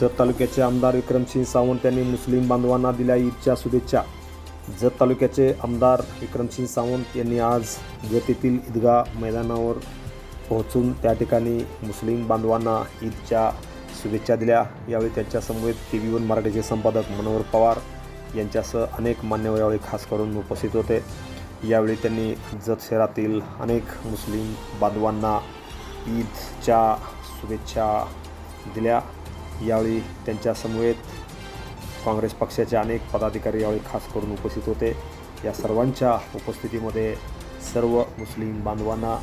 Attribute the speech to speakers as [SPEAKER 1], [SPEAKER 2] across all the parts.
[SPEAKER 1] जत तालुक्याचे आमदार विक्रमसिंह सावंत यांनी मुस्लिम बांधवांना दिल्या ईदच्या शुभेच्छा. जत तालुक्याचे आमदार विक्रमसिंह सावंत यांनी आज जत येथील ईदगा मैदानावर पोहोचून त्या ठिकाणी मुस्लिम बांधवांना ईदच्या शुभेच्छा दिल्या. यावेळी त्यांच्यासमवेत टी व्ही वन मराठीचे संपादक मनोहर पवार यांच्यासह अनेक मान्यवर यावेळी खास करून उपस्थित होते. यावेळी त्यांनी जत शहरातील अनेक मुस्लिम बांधवांना ईदच्या शुभेच्छा दिल्या. यावेळी त्यांच्या समवेत काँग्रेस पक्षाचे अनेक पदाधिकारी यावेळी खास करून उपस्थित होते या सर्वांच्या उपस्थितीमध्ये सर्व मुस्लिम बांधवांना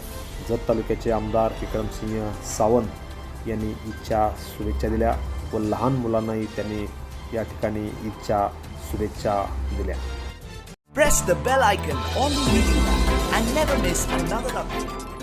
[SPEAKER 1] जत तालुक्याचे आमदार विक्रमसिंह सावंत यांनी ईदच्या शुभेच्छा दिल्या व लहान मुलांनाही त्यांनी या ठिकाणी ईदच्या शुभेच्छा दिल्या
[SPEAKER 2] Press the bell icon on the YouTube and never miss another update.